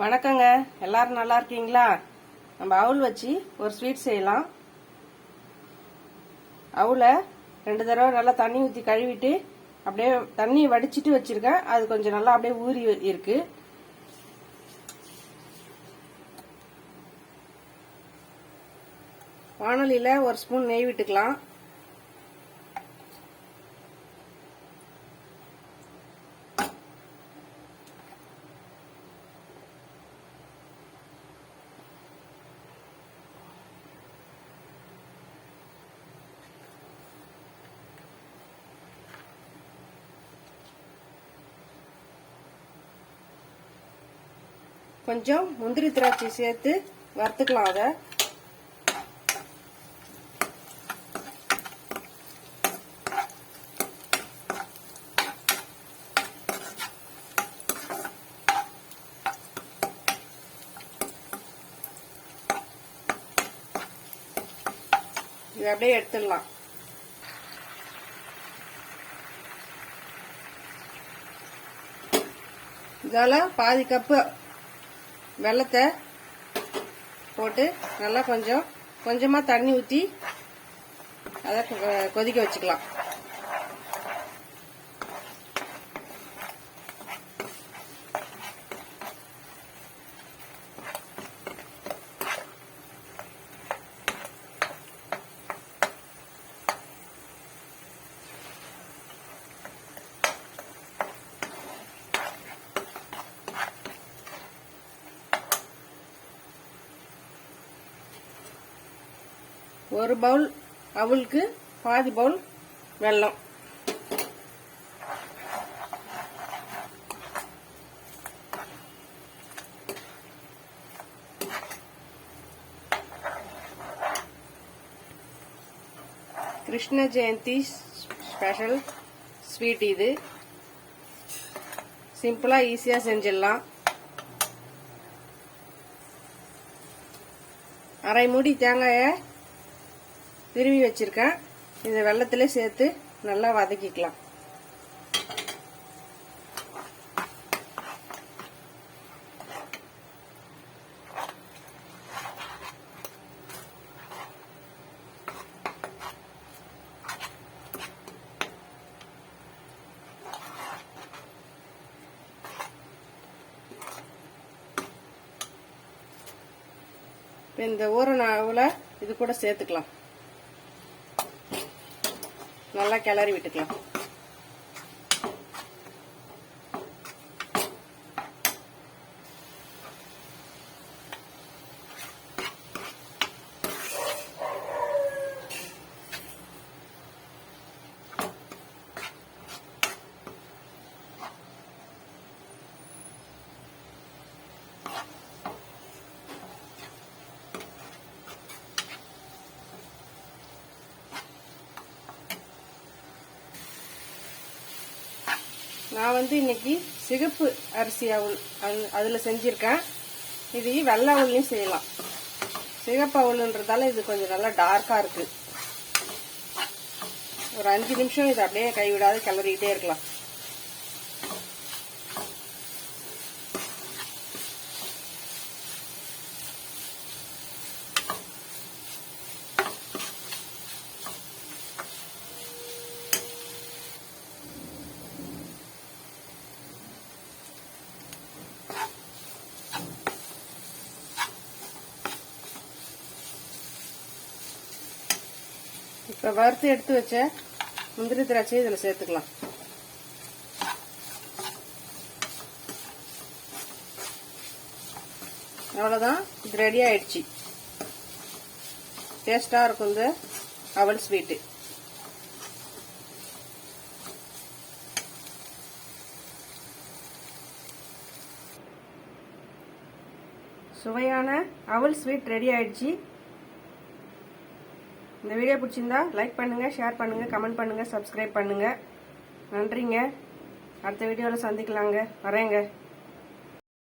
வணக்கங்க. எல்லாரும் நல்லா இருக்கீங்களா? நம்ம அவுல் வச்சு ஒரு ஸ்வீட் செய்யலாம். அவுலை ரெண்டு தடவை நல்லா தண்ணி ஊற்றி கழுவிட்டு அப்படியே தண்ணி வடிச்சிட்டு வச்சிருக்கேன். அது கொஞ்சம் நல்லா அப்படியே ஊறி இருக்கு. வானொலியில் ஒரு ஸ்பூன் நெய் விட்டுக்கலாம். கொஞ்சம் முந்திரி திராட்சை சேர்த்து வறுத்துக்கலாம் அதை. இது அப்படியே எடுத்துடலாம். இதால பாதி கப்பு வெள்ளத்தை போட்டு நல்லா கொஞ்சம் கொஞ்சமாக தண்ணி ஊற்றி அதை கொ- கொதிக்க வச்சுக்கலாம். ஒரு பவுல் அவளுக்கு பாதி பவுல் வெல்லம். கிருஷ்ண ஜெயந்தி ஸ்பெஷல் ஸ்வீட் இது. சிம்பிளா ஈஸியா செஞ்சிடலாம். அரை மூடி தேங்காயை திருவி வச்சிருக்கேன். இந்த வெள்ளத்திலே சேர்த்து நல்லா வதக்கிக்கலாம். இந்த இந்த ஊரணாவில் இது கூட சேர்த்துக்கலாம். நல்லா கிளறி விட்டுக்கலாம் நான் வந்து இன்னைக்கு சிகப்பு அரிசி அவுள் அது- செஞ்சுருக்கேன் செஞ்சிருக்கேன். இது வெள்ளை அவுள்லையும் செய்யலாம். சிகப்பு அவுள்ன்றதால இது கொஞ்சம் நல்லா டார்க்காக இருக்குது ஒரு அஞ்சு நிமிஷம் இது அப்படியே கைவிடாது கிளறிக்கிட்டே இருக்கலாம். இப்ப வறுத்து எடுத்து வச்ச முந்திரி திராட்சையை இதுல சேர்த்துக்கலாம். அவ்வளவுதான். இது ரெடி ஆயிடுச்சு. டேஸ்டா இருக்கும் இந்த அவல் ஸ்வீட்டு சுவையான அவல் ஸ்வீட் ரெடி ஆயிடுச்சு. இந்த வீடியோ பிடிச்சிருந்தா லைக் பண்ணுங்க ஷேர் பண்ணுங்க கமெண்ட் பண்ணுங்க சப்ஸ்கிரைப் பண்ணுங்க. நன்றிங்க. அடுத்த வீடியோவில் சந்திக்கலாங்க. வரேங்க.